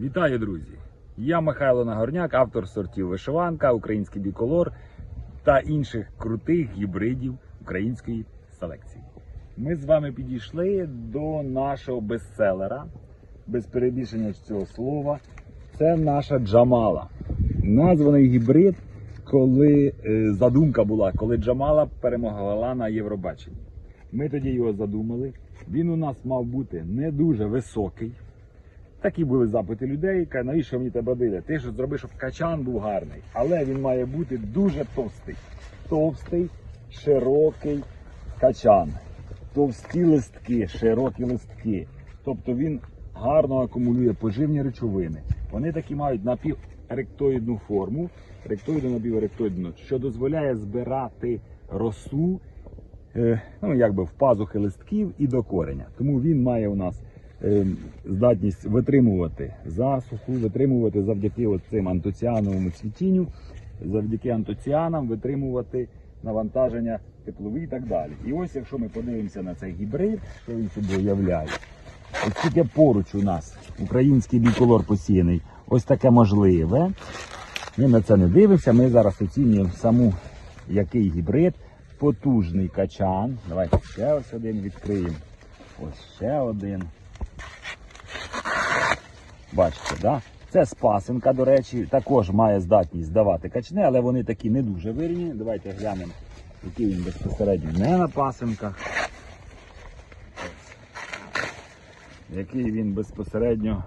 Вітаю, друзі! Я Михайло Нагорняк, автор сортів вишиванка, український біколор та інших крутих гібридів української селекції. Ми з вами підійшли до нашого бестселера, без перебільшення цього слова. Це наша Джамала. Названий гібрид, коли е, задумка була, коли Джамала перемогла на Євробаченні. Ми тоді його задумали. Він у нас мав бути не дуже високий. Такі були запити людей. Каже, навіщо мені тебе бити? Ти ж зроби, щоб качан був гарний. Але він має бути дуже товстий. Товстий, широкий качан. Товсті листки, широкі листки. Тобто він гарно акумулює поживні речовини. Вони такі мають напіверектоїдну форму, ректоїдну напіверектоїдну, що дозволяє збирати росу е, ну, якби в пазухи листків і до кореня. Тому він має у нас здатність витримувати засуху, витримувати завдяки цим антоціановому цвітінню, завдяки антоціанам витримувати навантаження теплові і так далі. І ось якщо ми подивимося на цей гібрид, що він собою являє, ось тільки поруч у нас український біколор посіяний, ось таке можливе. Ми на це не дивимося, ми зараз оцінюємо саму який гібрид, потужний качан. Давайте ще ось один відкриємо. Ось ще один. Бачите, да? Це спасенка, до речі, також має здатність давати качни, але вони такі не дуже вирівні. Давайте глянемо, який він безпосередньо не на пасенках. Який він безпосередньо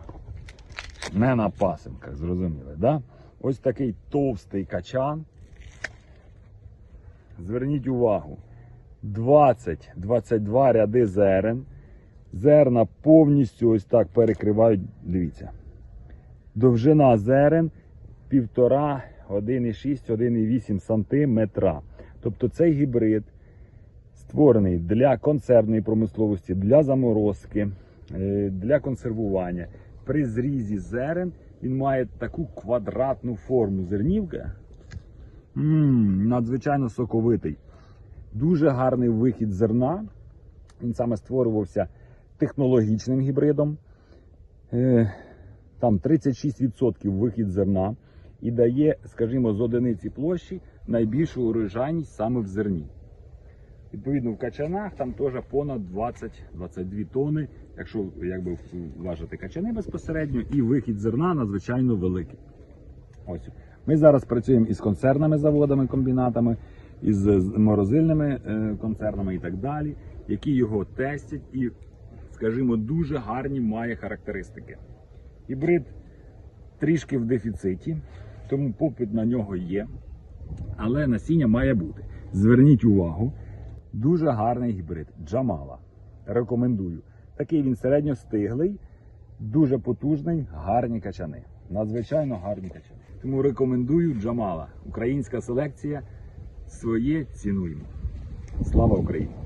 не на пасенках, зрозуміли, да? Ось такий товстий качан. Зверніть увагу, 20-22 ряди зерен. Зерна повністю ось так перекривають. Дивіться. Довжина зерен 1,5, 1,6, 1,8 сантиметра. Тобто цей гібрид створений для консервної промисловості, для заморозки, е, для консервування. При зрізі зерен він має таку квадратну форму зернівка. М, надзвичайно соковитий. Дуже гарний вихід зерна. Він саме створювався технологічним гібридом. Там 36% вихід зерна і дає, скажімо, з одиниці площі найбільшу урожайність саме в зерні. Відповідно, в качанах там теж понад 20-22 тони, якщо якби вважати качани безпосередньо, і вихід зерна надзвичайно великий. Ось. Ми зараз працюємо із концернами заводами, комбінатами, із морозильними е, концернами і так далі, які його тестять і, скажімо, дуже гарні має характеристики. Гібрид трішки в дефіциті, тому попит на нього є, але насіння має бути. Зверніть увагу, дуже гарний гібрид Джамала. Рекомендую. Такий він середньостиглий, дуже потужний, гарні качани. Надзвичайно гарні качани. Тому рекомендую Джамала. Українська селекція своє цінуємо. Слава Україні!